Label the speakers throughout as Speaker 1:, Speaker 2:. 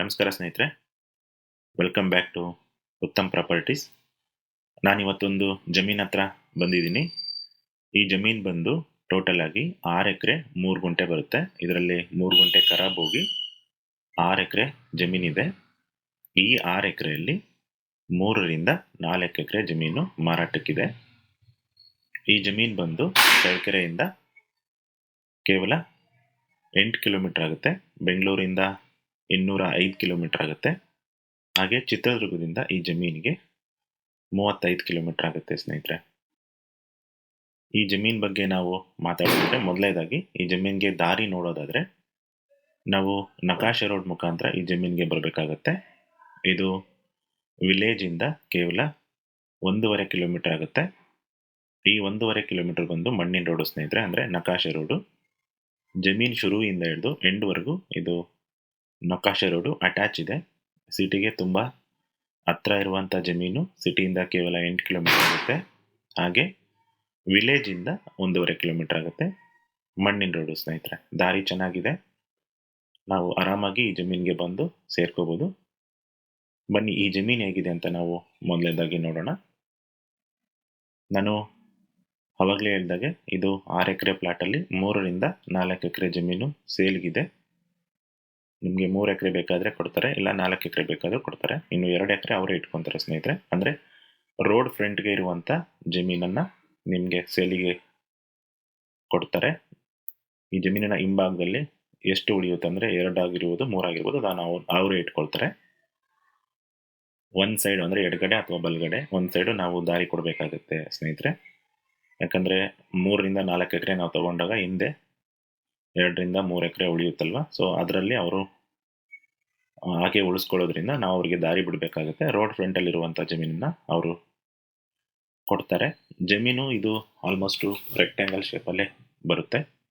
Speaker 1: ನಮಸ್ಕಾರ ಸ್ನೇಹಿತರೆ. Welcome back to Uttam properties ನಾನಿವತ್ತೊಂದು ಜಮೀನ್ ಹತ್ರ ಬಂದಿದ್ದೀನಿ. ಈ ಜಮೀನ್ ಬಂದು ಟೋಟಲ್ ಆಗಿ ಆರು ಎಕರೆ ಮೂರು ಗುಂಟೆ ಬರುತ್ತೆ. ಇದರಲ್ಲಿ ಮೂರು ಗುಂಟೆ ಖರಾಬ್ ಹೋಗಿ ಆರು ಎಕರೆ ಜಮೀನಿದೆ ಈ ಆರು ಎಕರೆಯಲ್ಲಿ ಮೂರರಿಂದ ನಾಲ್ಕು ಎಕರೆ ಜಮೀನು ಮಾರಾಟಕ್ಕಿದೆ. ಈ ಜಮೀನು ಬಂದು ಚಳ್ಳಕೆರೆಯಿಂದ ಕೇವಲ ಎಂಟು ಕಿಲೋಮೀಟರ್ ಆಗುತ್ತೆ. ಬೆಂಗಳೂರಿಂದ ಇನ್ನೂರ ಐದು ಕಿಲೋಮೀಟರ್ ಆಗುತ್ತೆ. ಹಾಗೆ ಚಿತ್ರದುರ್ಗದಿಂದ ಈ ಜಮೀನಿಗೆ ಮೂವತ್ತೈದು ಕಿಲೋಮೀಟರ್ ಆಗುತ್ತೆ ಸ್ನೇಹಿತರೆ. ಈ ಜಮೀನ್ ಬಗ್ಗೆ ನಾವು ಮಾತಾಡಿದ್ರೆ ಮೊದಲನೇದಾಗಿ ಈ ಜಮೀನಿಗೆ ದಾರಿ ನೋಡೋದಾದ್ರೆ ನಾವು ನಕಾಶೆ ರೋಡ್ ಮುಖಾಂತರ ಈ ಜಮೀನಿಗೆ ಬರಬೇಕಾಗತ್ತೆ. ಇದು ವಿಲೇಜಿಂದ ಕೇವಲ ಒಂದೂವರೆ ಕಿಲೋಮೀಟರ್ ಆಗುತ್ತೆ. ಈ ಒಂದೂವರೆ ಕಿಲೋಮೀಟರ್ ಬಂದು ಮಣ್ಣಿನ ರೋಡು ಸ್ನೇಹಿತರೆ, ಅಂದರೆ ನಕಾಶೆ ರೋಡು. ಜಮೀನ್ ಶುರುವಿಂದ ಹಿಡಿದು ಎಂಡ್ವರೆಗೂ ಇದು ನಕಾಶೆ ರೋಡು ಅಟ್ಯಾಚ್ ಇದೆ ಸಿಟಿಗೆ ತುಂಬ ಹತ್ರ ಇರುವಂಥ ಜಮೀನು ಸಿಟಿಯಿಂದ ಕೇವಲ ಎಂಟು ಕಿಲೋಮೀಟರ್ ಆಗುತ್ತೆ. ಹಾಗೆ ವಿಲೇಜಿಂದ ಒಂದೂವರೆ ಕಿಲೋಮೀಟರ್ ಆಗುತ್ತೆ. ಮಣ್ಣಿನ ರೋಡು ಸ್ನೇಹಿತರೆ, ದಾರಿ ಚೆನ್ನಾಗಿದೆ. ನಾವು ಆರಾಮಾಗಿ ಈ ಜಮೀನಿಗೆ ಬಂದು ಸೇರ್ಕೋಬೋದು. ಬನ್ನಿ, ಈ ಜಮೀನು ಹೇಗಿದೆ ಅಂತ ನಾವು ಮೊದಲನೇದಾಗಿ ನೋಡೋಣ. ನಾನು ಅವಾಗಲೇ ಹೇಳಿದಾಗೆ ಇದು ಆರು ಎಕರೆ ಪ್ಲಾಟಲ್ಲಿ ಮೂರರಿಂದ ನಾಲ್ಕು ಎಕರೆ ಜಮೀನು ಸೇಲ್ಗಿದೆ. ನಿಮಗೆ ಮೂರು ಎಕರೆ ಬೇಕಾದರೆ ಕೊಡ್ತಾರೆ, ಇಲ್ಲ ನಾಲ್ಕು ಎಕರೆ ಬೇಕಾದರೂ ಕೊಡ್ತಾರೆ. ಇನ್ನು ಎರಡು ಎಕರೆ ಅವರೇ ಇಟ್ಕೊತಾರೆ ಸ್ನೇಹಿತರೆ. ಅಂದರೆ ರೋಡ್ ಫ್ರಂಟ್ಗೆ ಇರುವಂಥ ಜಮೀನನ್ನು ನಿಮಗೆ ಸೇಲಿಗೆ ಕೊಡ್ತಾರೆ. ಈ ಜಮೀನಿನ ಹಿಂಭಾಗದಲ್ಲಿ ಎಷ್ಟು ಉಳಿಯುತ್ತೆ ಅಂದರೆ ಎರಡಾಗಿರ್ಬೋದು ಮೂರಾಗಿರ್ಬೋದು ಅದನ್ನು ಅವ್ರು, ಅವರೇ ಇಟ್ಕೊಳ್ತಾರೆ. ಒಂದು ಸೈಡ್ ಅಂದರೆ ಎಡಗಡೆ ಅಥವಾ ಬಲಗಡೆ, ಒಂದು ಸೈಡು ನಾವು ದಾರಿ ಕೊಡಬೇಕಾಗುತ್ತೆ ಸ್ನೇಹಿತರೆ. ಯಾಕಂದರೆ ಮೂರರಿಂದ ನಾಲ್ಕು ಎಕರೆ ನಾವು ತಗೊಂಡಾಗ ಹಿಂದೆ ಎರಡರಿಂದ ಮೂರು ಎಕರೆ ಉಳಿಯುತ್ತಲ್ವ? ಸೊ ಅದರಲ್ಲಿ ಅವರು ಹಾಗೆ ಉಳಿಸ್ಕೊಳ್ಳೋದ್ರಿಂದ ನಾವು ಅವರಿಗೆ ದಾರಿ ಬಿಡಬೇಕಾಗುತ್ತೆ. ರೋಡ್ ಫ್ರಂಟಲ್ಲಿರುವಂಥ ಜಮೀನನ್ನ ಅವರು ಕೊಡ್ತಾರೆ. ಜಮೀನು ಇದು ಆಲ್ಮೋಸ್ಟು ರೆಕ್ಟ್ಯಾಂಗಲ್ ಶೇಪಲ್ಲೇ ಬರುತ್ತೆ.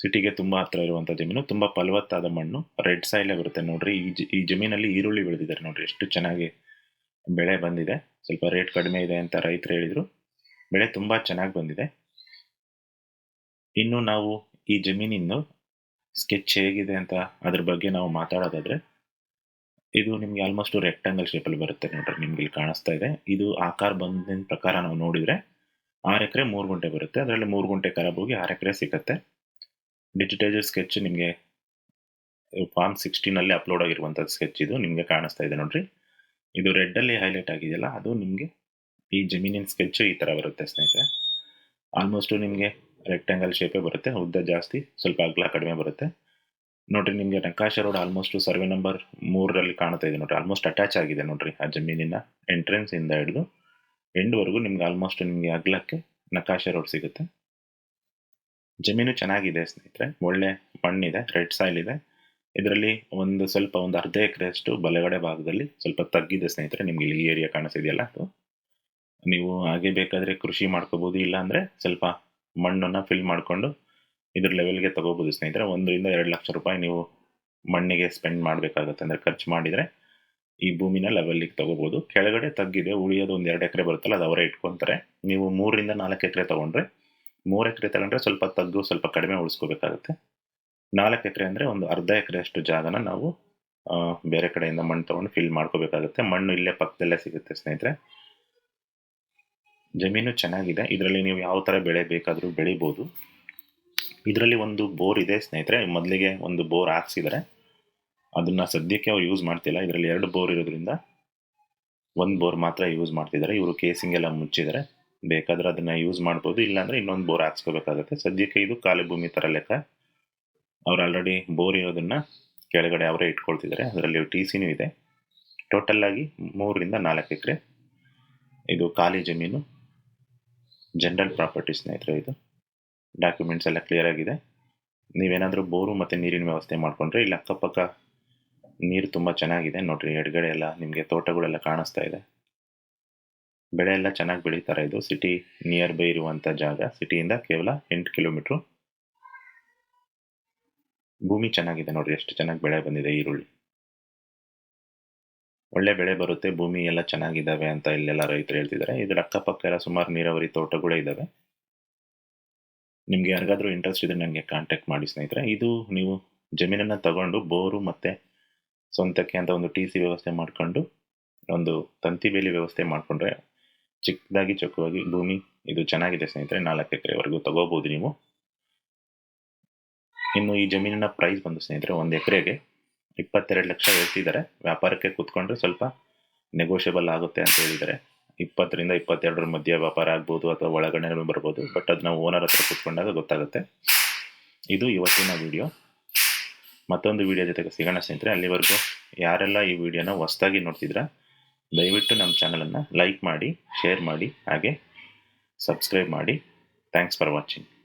Speaker 1: ಸಿಟಿಗೆ ತುಂಬ ಹತ್ರ ಇರುವಂಥ ಜಮೀನು. ತುಂಬ ಫಲವತ್ತಾದ ಮಣ್ಣು. ರೆಡ್ ಸಾಯಿಲೇ ಬರುತ್ತೆ ನೋಡ್ರಿ. ಈ ಜ, ಈ ಜಮೀನಲ್ಲಿ ಈರುಳ್ಳಿ ಬೆಳೆದಿದ್ದಾರೆ ನೋಡ್ರಿ. ಎಷ್ಟು ಚೆನ್ನಾಗಿ ಬೆಳೆ ಬಂದಿದೆ. ಸ್ವಲ್ಪ ರೇಟ್ ಕಡಿಮೆ ಇದೆ ಅಂತ ರೈತರು ಹೇಳಿದರು. ಬೆಳೆ ತುಂಬ ಚೆನ್ನಾಗಿ ಬಂದಿದೆ. ಇನ್ನು ನಾವು ಈ ಜಮೀನಿಂದು ಸ್ಕೆಚ್ ಹೇಗಿದೆ ಅಂತ ಅದ್ರ ಬಗ್ಗೆ ನಾವು ಮಾತಾಡೋದಾದ್ರೆ, ಇದು ನಿಮಗೆ ಆಲ್ಮೋಸ್ಟ್ ರೆಕ್ಟಾಂಗಲ್ ಶೇಪಲ್ಲಿ ಬರುತ್ತೆ ನೋಡ್ರಿ, ನಿಮ್ಗೆ ಇಲ್ಲಿ ಕಾಣಿಸ್ತಾ ಇದೆ. ಇದು ಆಕಾರ ಬಂದಿನ ಪ್ರಕಾರ ನಾವು ನೋಡಿದರೆ ಆರು ಎಕರೆ ಮೂರು ಗುಂಟೆ ಬರುತ್ತೆ. ಅದರಲ್ಲಿ ಮೂರು ಗುಂಟೆ ಖರಾಬ್ ಹೋಗಿ ಆರು ಎಕರೆ ಸಿಗುತ್ತೆ. ಡಿಜಿಟೈಸ್ ಸ್ಕೆಚ್ ನಿಮಗೆ ಫಾರ್ಮ್ ಸಿಕ್ಸ್ಟೀನಲ್ಲಿ ಅಪ್ಲೋಡ್ ಆಗಿರುವಂಥ ಸ್ಕೆಚ್ ಇದು ನಿಮಗೆ ಕಾಣಿಸ್ತಾ ಇದೆ ನೋಡ್ರಿ. ಇದು ರೆಡ್ಡಲ್ಲಿ ಹೈಲೈಟ್ ಆಗಿದೆಯಲ್ಲ, ಅದು ನಿಮಗೆ ಈ ಜಮೀನಿನ ಸ್ಕೆಚ್ ಈ ಥರ ಬರುತ್ತೆ ಸ್ನೇಹಿತರೆ. ಆಲ್ಮೋಸ್ಟು ನಿಮಗೆ ರೆಕ್ಟ್ಯಾಂಗಲ್ ಶೇಪೇ ಬರುತ್ತೆ, ಉದ್ದ ಜಾಸ್ತಿ, ಸ್ವಲ್ಪ ಅಗಲ ಕಡಿಮೆ ಬರುತ್ತೆ. ನೋಡ್ರಿ ನಿಮಗೆ ನಕಾಶ ರೋಡ್ ಆಲ್ಮೋಸ್ಟ್ ಸರ್ವೆ ನಂಬರ್ ಮೂರರಲ್ಲಿ ಕಾಣ್ತಾ ಇದೆ ನೋಡ್ರಿ ಆಲ್ಮೋಸ್ಟ್ ಅಟ್ಯಾಚ್ ಆಗಿದೆ ನೋಡ್ರಿ ಆ ಜಮೀನಿನ ಎಂಟ್ರೆನ್ಸ್ ಇಂದ ಹಿಡಿದು, ಎಂಡ್ವರೆಗೂ ನಿಮ್ಗೆ ಆಲ್ಮೋಸ್ಟ್ ನಿಮಗೆ ಅಗ್ಲಕ್ಕೆ ನಕಾಶ ರೋಡ್ ಸಿಗುತ್ತೆ. ಜಮೀನು ಚೆನ್ನಾಗಿದೆ ಸ್ನೇಹಿತರೆ, ಒಳ್ಳೆ ಮಣ್ಣಿದೆ, ರೆಡ್ ಸಾಯಿಲ್ ಇದೆ. ಇದರಲ್ಲಿ ಒಂದು ಸ್ವಲ್ಪ ಒಂದು ಅರ್ಧ ಎಕರೆಯಷ್ಟು ಬಲಗಡೆ ಭಾಗದಲ್ಲಿ ಸ್ವಲ್ಪ ತಗ್ಗಿದೆ ಸ್ನೇಹಿತರೆ, ನಿಮ್ಗೆ ಇಲ್ಲಿ ಏರಿಯಾ ಕಾಣಿಸಿದೆಯಲ್ಲ ಅದು ನೀವು ಹಾಗೆ ಬೇಕಾದರೆ ಕೃಷಿ ಮಾಡ್ಕೋಬೋದು ಇಲ್ಲ ಅಂದರೆ ಸ್ವಲ್ಪ ಮಣ್ಣನ್ನು ಫಿಲ್ ಮಾಡಿಕೊಂಡು ಇದ್ರ ಲೆವೆಲ್ಗೆ ತಗೋಬೋದು ಸ್ನೇಹಿತರೆ. ಒಂದರಿಂದ ಎರಡು ಲಕ್ಷ ರೂಪಾಯಿ ನೀವು ಮಣ್ಣಿಗೆ ಸ್ಪೆಂಡ್ ಮಾಡಬೇಕಾಗತ್ತೆ. ಅಂದರೆ ಖರ್ಚು ಮಾಡಿದರೆ ಈ ಭೂಮಿನ ಲೆವೆಲ್ಲಿಗೆ ತಗೋಬೋದು. ಕೆಳಗಡೆ ತಗ್ಗಿದೆ, ಉಳಿಯೋದು ಒಂದು ಎರಡು ಎಕರೆ ಬರುತ್ತಲ್ಲ, ಅದು ಅವರೇ ಇಟ್ಕೊತಾರೆ. ನೀವು ಮೂರರಿಂದ ನಾಲ್ಕು ಎಕರೆ ತೊಗೊಂಡ್ರೆ, ಮೂರು ಎಕರೆ ತಗೊಂಡ್ರೆ ಸ್ವಲ್ಪ ತಗ್ಗು, ಸ್ವಲ್ಪ ಕಡಿಮೆ ಉಳಿಸ್ಕೋಬೇಕಾಗುತ್ತೆ. ನಾಲ್ಕು ಎಕರೆ ಅಂದರೆ ಒಂದು ಅರ್ಧ ಎಕರೆಯಷ್ಟು ಜಾಗನ ನಾವು ಬೇರೆ ಕಡೆಯಿಂದ ಮಣ್ಣು ತೊಗೊಂಡು ಫಿಲ್ ಮಾಡ್ಕೋಬೇಕಾಗುತ್ತೆ. ಮಣ್ಣು ಇಲ್ಲೇ ಪಕ್ಕದಲ್ಲೇ ಸಿಗುತ್ತೆ ಸ್ನೇಹಿತರೆ. ಜಮೀನು ಚೆನ್ನಾಗಿದೆ. ಇದರಲ್ಲಿ ನೀವು ಯಾವ ಥರ ಬೆಳೆ ಬೇಕಾದರೂ ಬೆಳಿಬೋದು. ಇದರಲ್ಲಿ ಒಂದು ಬೋರ್ ಇದೆ ಸ್ನೇಹಿತರೆ, ಮೊದಲಿಗೆ ಒಂದು ಬೋರ್ ಹಾಕ್ಸಿದ್ದಾರೆ ಅದನ್ನು ಸದ್ಯಕ್ಕೆ ಅವ್ರು ಯೂಸ್ ಮಾಡ್ತಿಲ್ಲ. ಇದರಲ್ಲಿ ಎರಡು ಬೋರ್ ಇರೋದ್ರಿಂದ ಒಂದು ಬೋರ್ ಮಾತ್ರ ಯೂಸ್ ಮಾಡ್ತಿದ್ದಾರೆ ಇವರು ಕೇಸಿಂಗ್ ಎಲ್ಲ ಮುಚ್ಚಿದ್ದಾರೆ ಬೇಕಾದರೆ ಅದನ್ನು ಯೂಸ್ ಮಾಡ್ಬೋದು. ಇಲ್ಲಾಂದರೆ ಇನ್ನೊಂದು ಬೋರ್ ಹಾಕ್ಸ್ಕೋಬೇಕಾಗುತ್ತೆ. ಸದ್ಯಕ್ಕೆ ಇದು ಖಾಲಿ ಭೂಮಿ ಥರ ಲೆಕ್ಕ. ಅವ್ರು ಆಲ್ರೆಡಿ ಬೋರ್ ಇರೋದನ್ನು ಕೆಳಗಡೆ ಅವರೇ ಇಟ್ಕೊಳ್ತಿದ್ದಾರೆ ಅದರಲ್ಲಿ ಟಿ ಸಿನೂ ಇದೆ. ಟೋಟಲ್ ಆಗಿ ಮೂರರಿಂದ ನಾಲ್ಕು ಎಕರೆ. ಇದು ಖಾಲಿ ಜಮೀನು. ಜನರಲ್ ಪ್ರಾಪರ್ಟಿ ಸ್ನೇಹಿತರೆ ಇದು. ಡಾಕ್ಯುಮೆಂಟ್ಸ್ ಎಲ್ಲ ಕ್ಲಿಯರ್ ಆಗಿದೆ. ನೀವೇನಾದರೂ ಬೋರು ಮತ್ತು ನೀರಿನ ವ್ಯವಸ್ಥೆ ಮಾಡಿಕೊಂಡ್ರೆ ಇಲ್ಲಿ ಅಕ್ಕಪಕ್ಕ ನೀರು ತುಂಬ ಚೆನ್ನಾಗಿದೆ. ನೋಡಿರಿ ಎಡಗಡೆ ಎಲ್ಲ ನಿಮಗೆ ತೋಟಗಳೆಲ್ಲ ಕಾಣಿಸ್ತಾ ಇದೆ. ಬೆಳೆ ಎಲ್ಲ ಚೆನ್ನಾಗಿ ಬೆಳೀತಾರೆ ಇದು. ಸಿಟಿ ನಿಯರ್ ಬೈ ಇರುವಂಥ ಜಾಗ. ಸಿಟಿಯಿಂದ ಕೇವಲ ಎಂಟು ಕಿಲೋಮೀಟ್ರು. ಭೂಮಿ ಚೆನ್ನಾಗಿದೆ ನೋಡಿರಿ. ಎಷ್ಟು ಚೆನ್ನಾಗಿ ಬೆಳೆ ಬಂದಿದೆ ಈರುಳ್ಳಿ. ಒಳ್ಳೆ ಬೆಳೆ ಬರುತ್ತೆ ಭೂಮಿ ಎಲ್ಲ ಚೆನ್ನಾಗಿದ್ದಾವೆ ಅಂತ ಇಲ್ಲೆಲ್ಲ ರೈತರು ಹೇಳ್ತಿದ್ದಾರೆ ಇದ್ರ ಅಕ್ಕಪಕ್ಕ ಎಲ್ಲ ಸುಮಾರು ನೀರಾವರಿ ತೋಟಗಳೇ ಇದ್ದಾವೆ ನಿಮ್ಗೆ ಯಾರಿಗಾದ್ರೂ ಇಂಟ್ರೆಸ್ಟ್ ಇದ್ರೆ ನನಗೆ ಕಾಂಟ್ಯಾಕ್ಟ್ ಮಾಡಿ ಸ್ನೇಹಿತರೆ. ಇದು ನೀವು ಜಮೀನನ್ನು ತಗೊಂಡು ಬೋರು ಮತ್ತು ಸ್ವಂತಕ್ಕೆ ಅಂತ ಒಂದು ಟಿ ಸಿ ವ್ಯವಸ್ಥೆ ಮಾಡಿಕೊಂಡು, ಒಂದು ತಂತಿ ಬೇಲಿ ವ್ಯವಸ್ಥೆ ಮಾಡಿಕೊಂಡ್ರೆ ಚಿಕ್ಕದಾಗಿ ಚೊಕ್ಕವಾಗಿ ಭೂಮಿ ಇದು ಚೆನ್ನಾಗಿದೆ ಸ್ನೇಹಿತರೆ. ನಾಲ್ಕು ಎಕರೆವರೆಗೂ ತಗೋಬೋದು ನೀವು. ಇನ್ನು ಈ ಜಮೀನಿನ ಪ್ರೈಸ್ ಬಂದು ಸ್ನೇಹಿತರೆ, ಒಂದು ಎಕರೆಗೆ ಇಪ್ಪತ್ತೆರಡು ಲಕ್ಷ ಹೇಳ್ತಿದ್ದಾರೆ. ವ್ಯಾಪಾರಕ್ಕೆ ಕೂತ್ಕೊಂಡ್ರೆ ಸ್ವಲ್ಪ ನೆಗೋಷಿಯಬಲ್ ಆಗುತ್ತೆ ಅಂತ ಹೇಳಿದ್ದಾರೆ. ಇಪ್ಪತ್ತರಿಂದ ಇಪ್ಪತ್ತೆರಡರ ಮಧ್ಯೆ ವ್ಯಾಪಾರ ಆಗ್ಬೋದು ಅಥವಾ ಒಳಗಡೆ ಬರ್ಬೋದು ಬಟ್ ಅದು ನಾವು ಓನರ್ ಹತ್ರ ಕೂತ್ಕೊಂಡಾಗ ಗೊತ್ತಾಗುತ್ತೆ. ಇದು ಇವತ್ತಿನ ವಿಡಿಯೋ ಮತ್ತೊಂದು ವಿಡಿಯೋ ಜೊತೆಗೆ ಸಿಗೋಣ ಸ್ನೇಹಿತರೆ. ಅಲ್ಲಿವರೆಗೂ ಯಾರೆಲ್ಲ ಈ ವಿಡಿಯೋನ ಹೊಸ್ದಾಗಿ ನೋಡ್ತಿದ್ರ ದಯವಿಟ್ಟು ನಮ್ಮ ಚಾನಲನ್ನು ಲೈಕ್ ಮಾಡಿ ಶೇರ್ ಮಾಡಿ, ಹಾಗೆ ಸಬ್ಸ್ಕ್ರೈಬ್ ಮಾಡಿ. Thanks for watching